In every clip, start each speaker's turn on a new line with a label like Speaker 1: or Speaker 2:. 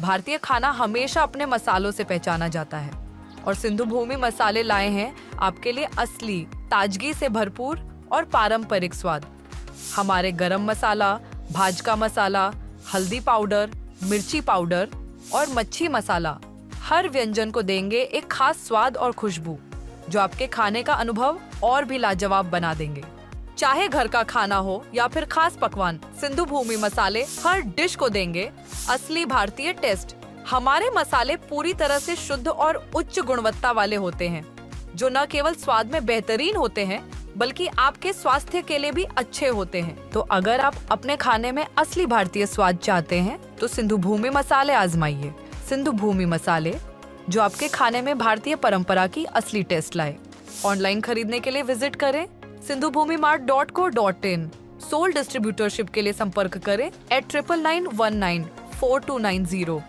Speaker 1: भारतीय खाना हमेशा अपने मसालों से पहचाना जाता है। और सिंधु भूमि मसाले लाए हैं आपके लिए असली, ताजगी से भरपूर और पारंपरिक स्वाद। हमारे गरम मसाला भाजका मसाला, हल्दी पाउडर, मिर्ची पाउडर और मच्छी मसाला हर व्यंजन को देंगे एक खास स्वाद और खुशबू, जो आपके खाने का अनुभव और भी लाजवाब बना देंगे। चाहे घर का खाना हो या फिर खास पकवान, सिंधु भूमि मसाले हर डिश को देंगे। असली भारतीय टेस्ट हमारे मसाले पूरी तरह से शुद्ध और उच्च गुणवत्ता वाले होते हैं, जो न केवल स्वाद में बेहतरीन होते हैं, बल्कि आपके स्वास्थ्य के लिए भी अच्छे होते हैं। तो अगर आप अपने खाने में असली भारतीय स्वाद चाहते हैं तो सिंधु भूमि मसाले आजमाइए। सिंधु भूमि मसाले, जो आपके खाने में भारतीय परंपरा की असली टेस्ट लाए। ऑनलाइन खरीदने के लिए विज़िट करें। Sindhu Bhumi mart dot co dot in. Sole distributorship के लिए संपर्क करें at triple nine one nine four two nine zero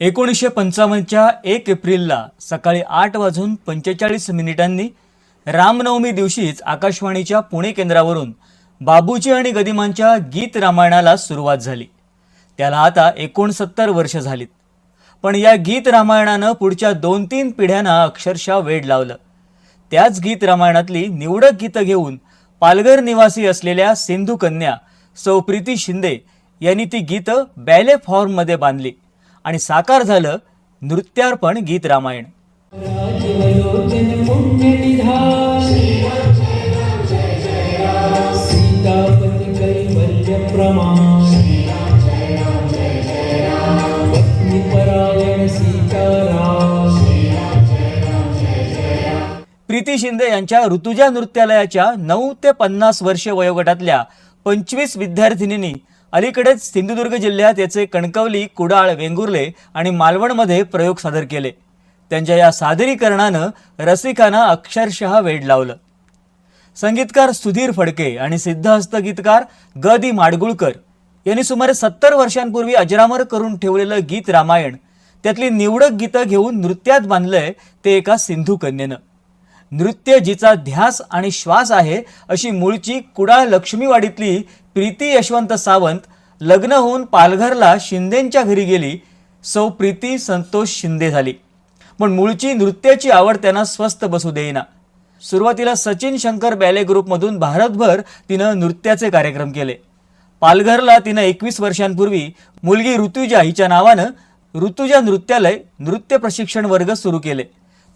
Speaker 2: एकोणीसशे पंचावन्नच्या एक एप्रिलला सकाळी आठ वाजून पंचेचाळीस मिनिटांनी रामनवमी दिवशीच आकाशवाणीच्या पुणे केंद्रावरून बाबूजी आणि गदिमांच्या गीत रामायणाला सुरुवात झाली. त्याला आता एकोणसत्तर वर्ष झालीत. पण या गीत रामायणानं पुढच्या दोन तीन पिढ्यांना अक्षरशः वेड लावलं. त्याच गीत रामायणातली निवडक गीतं घेऊन पालघर निवासी असलेल्या सिंधू कन्या सौ प्रीती शिंदे यांनी ती गीतं बॅले फॉर्ममध्ये बांधली आणि साकार झालं नृत्यार्पण गीत रामायण.
Speaker 3: सीतापति कैवल्य प्रमाण पत्नी परायण सीताराम
Speaker 2: प्रीती शिंदे यांच्या ऋतुजा नृत्यालयाच्या नऊ ते पन्नास वर्ष वयोगटातल्या पंचवीस विद्यार्थिनींनी अलीकडेच सिंधुदुर्ग जिल्ह्यात याचे कणकवली कुडाळ वेंगुर्ले आणि मालवणमध्ये प्रयोग सादर केले. त्यांच्या या सादरीकरणानं रसिकांना अक्षरशः वेड लावलं. संगीतकार सुधीर फडके आणि सिद्धहस्त गीतकार ग दी माडगुळकर यांनी सुमारे सत्तर वर्षांपूर्वी अजरामर करून ठेवलेलं गीत रामायण त्यातली निवडक गीतं घेऊन नृत्यात बांधलंय ते एका सिंधू कन्येनं. नृत्य जिचा ध्यास आणि श्वास आहे अशी मूळची कुडाळ लक्ष्मीवाडीतली प्रीती यशवंत सावंत लग्न होऊन पालघरला शिंदेंच्या घरी गेली सौ प्रीती संतोष शिंदे झाली. पण मूळची नृत्याची आवड त्यांना स्वस्थ बसू देईना. सुरुवातीला सचिन शंकर बॅले ग्रुपमधून भारतभर तिनं नृत्याचे कार्यक्रम केले. पालघरला तिनं एकवीस वर्षांपूर्वी मुलगी ऋतुजा हिच्या नावानं ऋतुजा नृत्यालय नृत्य प्रशिक्षण वर्ग सुरू केले.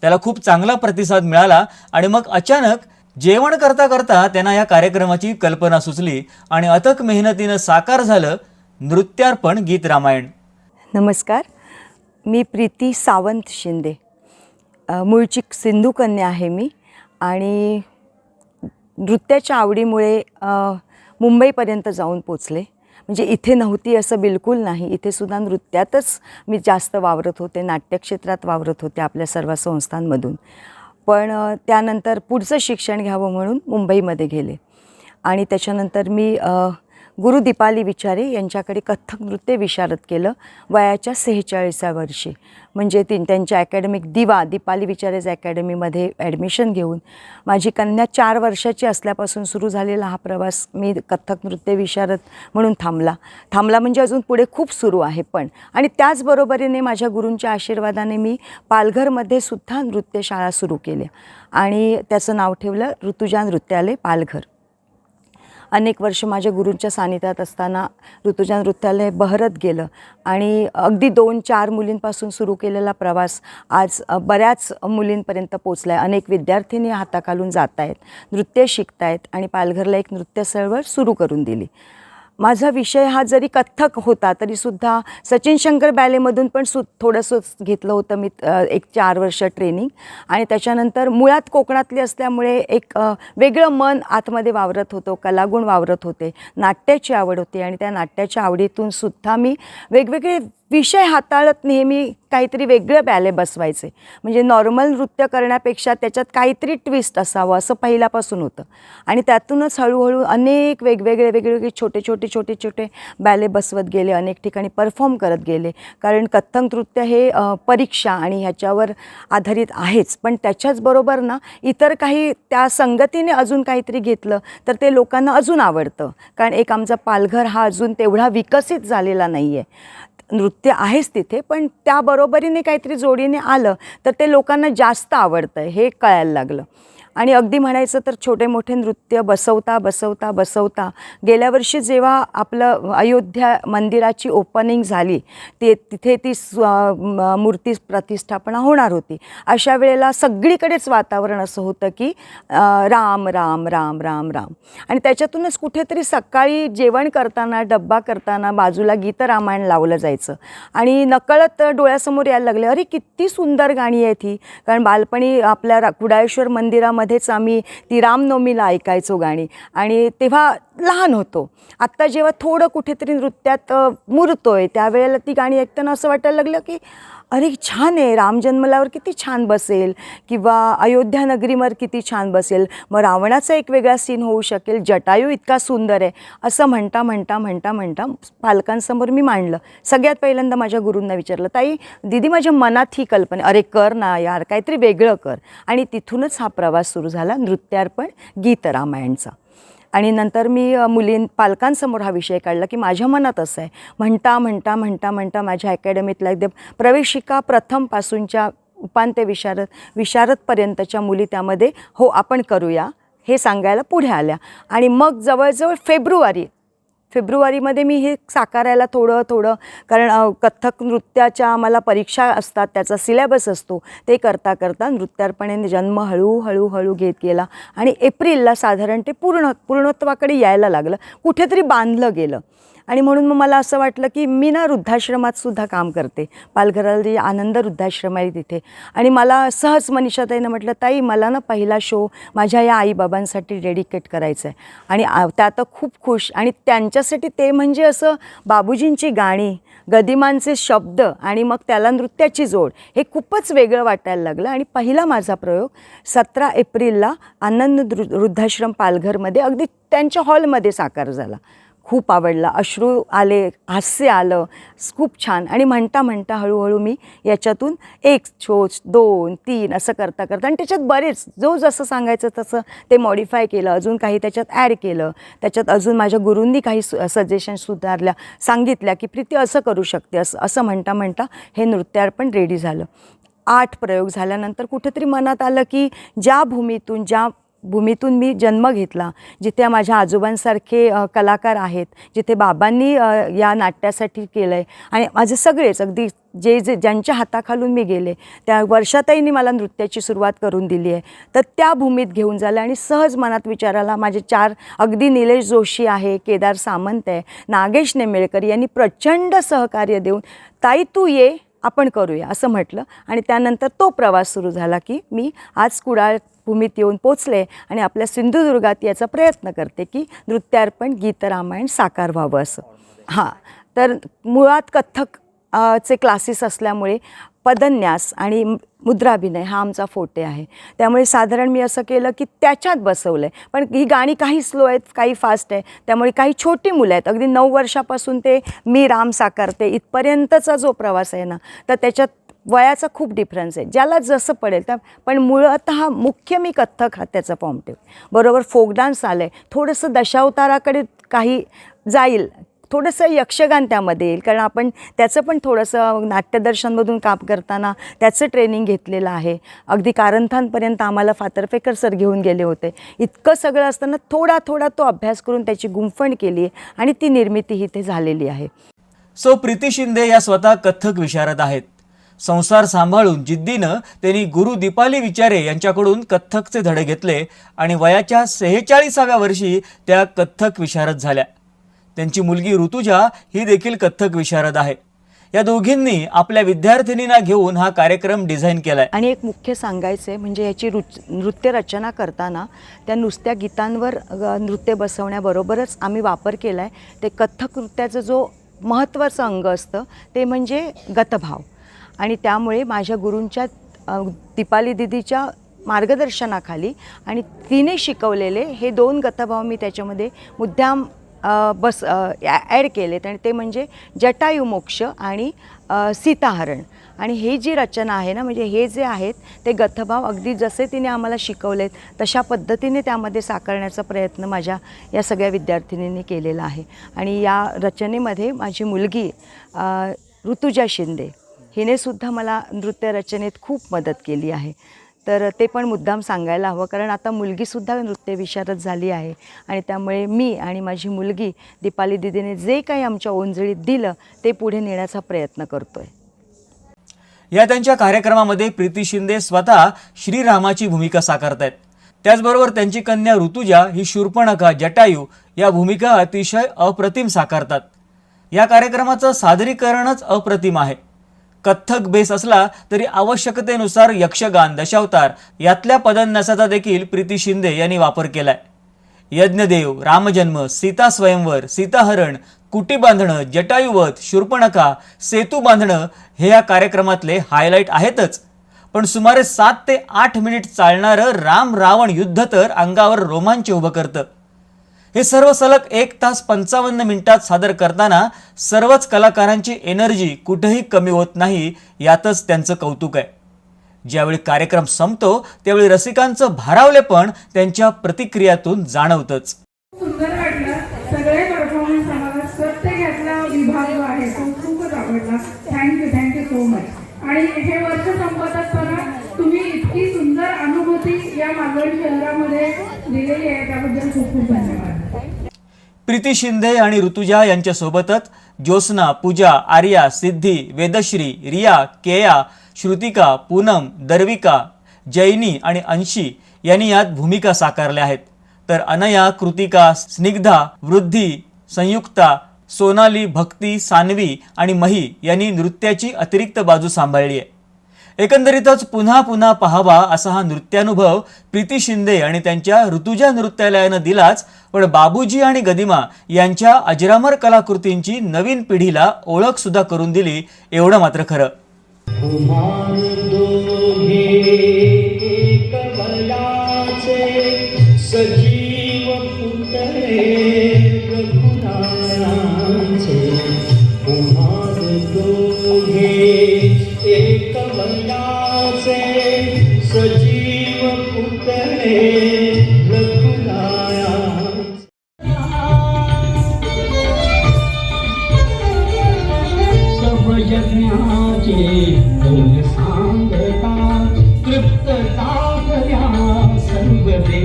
Speaker 2: त्याला खूप चांगला प्रतिसाद मिळाला आणि मग अचानक जेवण करता करता त्यांना या कार्यक्रमाची कल्पना सुचली आणि अथक मेहनतीनं साकार झालं नृत्यार्पण गीत रामायण.
Speaker 4: नमस्कार. मी प्रीती सावंत शिंदे. मूळची सिंधू कन्या आहे मी. आणि नृत्याच्या आवडीमुळे मुंबईपर्यंत जाऊन पोचले. म्हणजे इथे नव्हती असं बिलकुल नाही. इथे सुद्धा नृत्यातच मी जास्त वावरत होते नाट्यक्षेत्रात वावरत होते आपल्या सर्व संस्थांमधून. पण त्यानंतर पुढचं शिक्षण घ्यावं म्हणून मुंबईमध्ये गेले. आणि त्याच्यानंतर मी गुरु दीपाली विचारे यांच्याकडे कथ्थक नृत्य विशारद केलं वयाच्या सेहेचाळीसा वर्षी. म्हणजे ती त्यांच्या अकॅडमिक दिवा दीपाली विचारेज अकॅडमीमध्ये ॲडमिशन घेऊन माझी कन्या चार वर्षाची असल्यापासून सुरू झालेला हा प्रवास मी कथ्थक नृत्य विशारद म्हणून थांबला. थांबला म्हणजे अजून पुढे खूप सुरू आहे पण. आणि त्याचबरोबरीने माझ्या गुरूंच्या आशीर्वादाने मी पालघरमध्ये सुद्धा नृत्यशाळा सुरू केल्या. आणि त्याचं नाव ठेवलं ऋतुजा नृत्यालय पालघर. अनेक वर्ष माझ्या गुरूंच्या सानिध्यात असताना ऋतुजा नृत्यालय बहरत गेलं. आणि अगदी दोन चार मुलींपासून सुरू केलेला प्रवास आज बऱ्याच मुलींपर्यंत पोचला आहे अनेक विद्यार्थिनी हाताखालून जात आहेत नृत्य शिकत आहेत आणि पालघरला एक नृत्य चळवळ सुरू करून दिली. माझा विषय हा जरी कथ्थक होता तरीसुद्धा सचिन शंकर बॅलेमधून पण सु थोडंसं घेतलं होतं मी एक चार वर्ष ट्रेनिंग आणि त्याच्यानंतर मुळात कोकणातली असल्यामुळे एक वेगळं मन आतमध्ये वावरत होतं कलागुण वावरत होते नाट्याची आवड होती. आणि त्या नाट्याच्या आवडीतून सुद्धा मी वेगवेगळे विषय हाताळत नेहमी काहीतरी वेगळं बॅले बसवायचे. म्हणजे नॉर्मल नृत्य करण्यापेक्षा त्याच्यात काहीतरी ट्विस्ट असावं असं पहिल्यापासून होतं. आणि त्यातूनच हळूहळू अनेक वेगवेगळे वेगवेगळे छोटे छोटे छोटे छोटे बॅले बसवत गेले अनेक ठिकाणी परफॉर्म करत गेले. कारण कथ्थक नृत्य हे परीक्षा आणि ह्याच्यावर आधारित आहेच. पण त्याच्याचबरोबर ना इतर काही त्या संगतीने अजून काहीतरी घेतलं तर ते लोकांना अजून आवडतं. कारण एक आमचा पालघर हा अजून तेवढा विकसित झालेला नाही आहे नृत्य आहेच तिथे पण त्याबरोबरीने काहीतरी जोडीने आलं तर ते लोकांना जास्त आवडतं हे कळायला लागलं. आणि अगदी म्हणायचं तर छोटे मोठे नृत्य बसवता बसवता बसवता. गेल्या वर्षी जेव्हा आपलं अयोध्या मंदिराची ओपनिंग झाली ते तिथे ती मूर्ती प्रतिष्ठापना होणार होती. अशा वेळेला सगळीकडेच वातावरण असं होतं की राम राम राम राम राम. आणि त्याच्यातूनच कुठेतरी सकाळी जेवण करताना डब्बा करताना बाजूला गीतरामायण लावलं जायचं. आणि नकळत डोळ्यासमोर यायला लागले अरे किती सुंदर गाणी आहेत ही. कारण बालपणी आपल्या रा मंदिरामध्ये मध्येच आम्ही ती रामनवमीला ऐकायचो गाणी. आणि तेव्हा लहान होतो. आत्ता जेव्हा थोडं कुठेतरी नृत्यात मुरतो मुरतोय त्यावेळेला ती गाणी ऐकताना असं वाटायला लागलं की अरे छान आहे. राम जन्मलावर किती छान बसेल. किंवा अयोध्या नगरीवर किती छान बसेल. मग रावणाचा एक वेगळा सीन होऊ शकेल. जटायू इतका सुंदर आहे. असं म्हणता म्हणता म्हणता म्हणता पालकांसमोर मी मांडलं. सगळ्यात पहिल्यांदा माझ्या गुरूंना विचारलं ताई दिदी माझ्या मनात ही कल्पना अरे कर ना यार काहीतरी वेगळं कर. आणि तिथूनच हा प्रवास सुरू झाला. नृत्यार्पण गीत रामायणचा आणि नंतर मी मुलीं पालकांसमोर हा विषय काढला की माझ्या मनात असं आहे. म्हणता म्हणता म्हणता म्हणता माझ्या अकॅडमीतला एकदम प्रवेशिका प्रथमपासूनच्या उपांत्य विशारद विशारदपर्यंतच्या मुली त्यामध्ये हो आपण करूया. हे सांगायला पुढे आल्या. आणि मग जवळजवळ फेब्रुवारी फेब्रुवारीमध्ये मी हे साकारायला थोडं थोडं कारण कथ्थक नृत्याच्या आम्हाला परीक्षा असतात त्याचा सिलेबस असतो ते करता करता नृत्यार्पणे जन्म हळूहळू हळू घेत गेला आणि एप्रिलला साधारण ते पूर्ण पूर्णत्वाकडे यायला लागलं. कुठेतरी बांधलं गेलं. आणि म्हणून मग मला असं वाटलं की मी ना वृद्धाश्रमात सुद्धा काम करते. पालघराला जे आनंद वृद्धाश्रम आहे तिथे. आणि मला सहज मनीषाताईनं म्हटलं ताई मला ना पहिला शो माझ्या या आईबाबांसाठी डेडिकेट करायचा आहे आणि त्या आता खूप खुश. आणि त्यांच्यासाठी ते म्हणजे असं बाबूजींची गाणी गदिमांचे शब्द आणि मग त्याला नृत्याची जोड हे खूपच वेगळं वाटायला लागलं. आणि पहिला माझा प्रयोग सतरा एप्रिलला आनंद वृद्धाश्रम पालघरमध्ये अगदी त्यांच्या हॉलमध्ये साकार झाला. खूप आवडला. अश्रू आले हास्य आलं खूप छान. आणि म्हणता म्हणता हळूहळू मी याच्यातून एक छोच दोन तीन असं करता करता आणि त्याच्यात बरेच जो जसं सांगायचं तसं ते मॉडिफाय केलं अजून काही त्याच्यात ॲड केलं. त्याच्यात अजून माझ्या गुरूंनी काही सजेशन सुधारल्या सांगितल्या की प्रीती असं करू शकते असं असं म्हणता म्हणता हे नृत्यार्पण रेडी झालं. आठ प्रयोग झाल्यानंतर कुठेतरी मनात आलं की ज्या भूमीतून ज्या भूमीतून मी जन्म घेतला जिथे माझ्या आजोबांसारखे कलाकार आहेत जिथे बाबांनी या नाट्यासाठी केलं आहे आणि माझे सगळेच अगदी जे जे ज्यांच्या हाताखालून मी गेले त्या वर्षाताईंनी मला नृत्याची सुरुवात करून दिली आहे. तर त्या भूमीत घेऊन झालं आणि सहज मनात विचाराला माझे चार अगदी निलेश जोशी आहे केदार सामंत आहे नागेश नेमेळकर यांनी प्रचंड सहकार्य देऊन ताई तू ये आपण करूया असं म्हटलं. आणि त्यानंतर तो प्रवास सुरू झाला की मी आज कुडाळ भूमीत येऊन पोचले आणि आपल्या सिंधुदुर्गात याचा प्रयत्न करते की नृत्यार्पण गीत रामायण साकार व्हावं असं. हां तर मुळात कथ्थक चे क्लासेस असल्यामुळे पदन्यास आणि मुद्राभिनय हा आमचा फोटे आहे. त्यामुळे साधारण मी असं केलं की त्याच्यात बसवलं आहे पण ही गाणी काही स्लो आहेत काही फास्ट आहे. त्यामुळे काही छोटी मुलं आहेत. अगदी नऊ वर्षापासून ते मी राम साकारते इथपर्यंतचा जो प्रवास आहे ना तर त्याच्यात वयाचा खूप डिफरन्स आहे. ज्याला जसं पडेल त्या पण मुळतः मुख्य मी कथ्थक हा त्याचा फॉर्म ठेव बरोबर फोक डान्स आलं आहे थोडंसं दशावताराकडे काही जाईल थोडंसं यक्षगान त्यामध्ये येईल. कारण आपण त्याचं पण थोडंसं नाट्यदर्शनमधून काम करताना त्याचं ट्रेनिंग घेतलेलं आहे. अगदी कारंथांपर्यंत आम्हाला फातर्फेकर सर घेऊन गेले होते. इतकं सगळं असताना थोडा थोडा तो अभ्यास करून त्याची गुंफण केली आहे आणि ती निर्मिती इथे झालेली आहे.
Speaker 2: सो प्रीती शिंदे या स्वतः कथ्थक विशारद आहेत. संसार सांभाळून जिद्दीनं त्यांनी गुरु दीपाली विचारे यांच्याकडून कथ्थकचे धडे घेतले आणि वयाच्या सेहेचाळीसाव्या वर्षी त्या कथ्थक विशारद झाल्या. त्यांची मुलगी ऋतुजा ही देखील कथ्थक विशारद आहे. या दोघींनी आपल्या विद्यार्थिनींना घेऊन हा कार्यक्रम डिझाईन केलाय.
Speaker 4: आणि एक मुख्य सांगायचं म्हणजे याची रुच नृत्य रचना करताना त्या नुसत्या गीतांवर नृत्य बसवण्याबरोबरच आम्ही वापर केला आहे ते कथ्थक नृत्याचं जो महत्त्वाचं अंग असतं ते म्हणजे गतभाव. आणि त्यामुळे माझ्या गुरूंच्या दीपाली दिदीच्या मार्गदर्शनाखाली आणि तिने शिकवलेले हे दोन गतभाव मी त्याच्यामध्ये मुद्दाम बस ॲड केलेत आणि ते म्हणजे जटायू मोक्ष आणि सीताहरण. आणि हे जी रचना आहे ना म्हणजे हे जे आहेत ते गथभाव अगदी जसे तिने आम्हाला शिकवलेत तशा पद्धतीने त्यामध्ये साकारण्याचा प्रयत्न माझ्या या सगळ्या विद्यार्थिनींनी केलेला आहे. आणि या रचनेमध्ये माझी मुलगी ऋतुजा शिंदे हिनेसुद्धा मला नृत्य रचनेत खूप मदत केली आहे. तर ते पण मुद्दाम सांगायला हवं कारण आता मुलगीसुद्धा नृत्य विशारद झाली आहे. आणि त्यामुळे मी आणि माझी मुलगी दीपाली दिदीने जे काही आमच्या ओंजळीत दिलं ते पुढे नेण्याचा प्रयत्न करतो आहे
Speaker 2: या त्यांच्या कार्यक्रमामध्ये प्रीती शिंदे स्वतः श्रीरामाची भूमिका साकारतायत. त्याचबरोबर त्यांची कन्या ऋतुजा ही शूर्पणखा जटायू या भूमिका अतिशय अप्रतिम साकारतात. या कार्यक्रमाचं सादरीकरणच अप्रतिम आहे. कथ्थक बेस असला तरी आवश्यकतेनुसार यक्षगान दशावतार यातल्या पदन्यासाचा देखील प्रीती शिंदे यांनी वापर केलाय. यज्ञदेव रामजन्म सीता स्वयंवर सीताहरण कुटी बांधणं जटायुवत शूर्पणखा सेतू बांधणं हे या कार्यक्रमातले हायलाईट आहेतच. पण सुमारे सात ते आठ मिनिट चालणारं राम रावण युद्ध तर अंगावर रोमांच उभं करतं. हे सर्व सलग एक तास पंचावन्न मिनिटात सादर करताना सर्वच कलाकारांची एनर्जी कुठेही कमी होत नाही यातच त्यांचं कौतुक आहे. ज्यावेळी कार्यक्रम संपतो त्यावेळी रसिकांचं भारावले पण त्यांच्या प्रतिक्रियातून जाणवतच.
Speaker 5: सुंदर वाटलं. सगळे परफॉर्मन्स आम्हाला प्रत्येकातला विभाग आहे. तो खूपच आवडला. थँक्यू थँक्यू सो मच आणि हे वर्ष संपत असताना तुम्ही इतकी सुंदर अनुभूती या मालवण शहरामध्ये दिलेली आहे. त्याबद्दल खूप खूप धन्यवाद.
Speaker 2: प्रीती शिंदे आणि ऋतुजा यांच्यासोबतच ज्योत्स्ना पूजा आर्या सिद्धी वेदश्री रिया केया श्रुतिका पूनम दर्विका जैनी आणि अंशी यांनी यात भूमिका साकारल्या आहेत. तर अनया कृतिका स्निग्धा वृद्धी संयुक्ता सोनाली भक्ती सानवी आणि मही यांनी नृत्याची अतिरिक्त बाजू सांभाळली आहे. एकंदरीतच पुन्हा पुन्हा पाहावा असा हा नृत्यानुभव प्रीती शिंदे आणि त्यांच्या ऋतुजा नृत्यालयानं दिलाच. पण बाबूजी आणि गदिमा यांच्या अजरामर कलाकृतींची नवीन पिढीला ओळख सुद्धा करून दिली एवढं मात्र खरं.
Speaker 3: सजी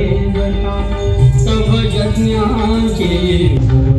Speaker 3: देवता सब यज्ञाचे दोन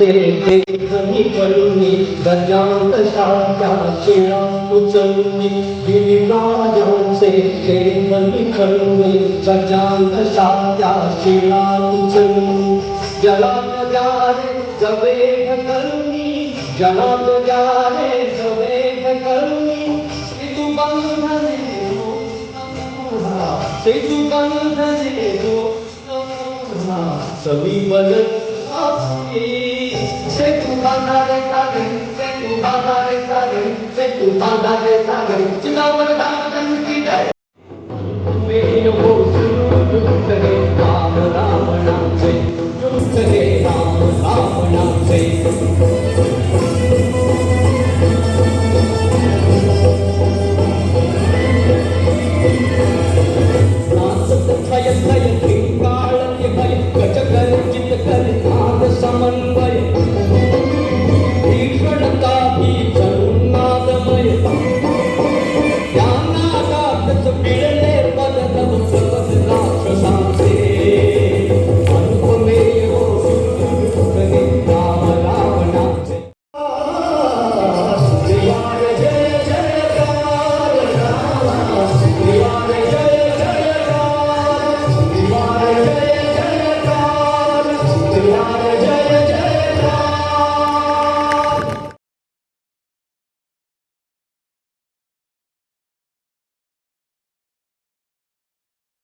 Speaker 3: सांगता तृप्तता करा सर्व देवता गिरिराजांचे देखणी करुणी गजांत शाख्या शिळा उचलणी गजांत शाख्या शिळा उचलणी जलात जवेग करुणी जवेग करुणी तू बंधने बंधने बदल Sei tu banda re sa re, sei tu banda re sa re, sei tu banda re sa re. Chitao mana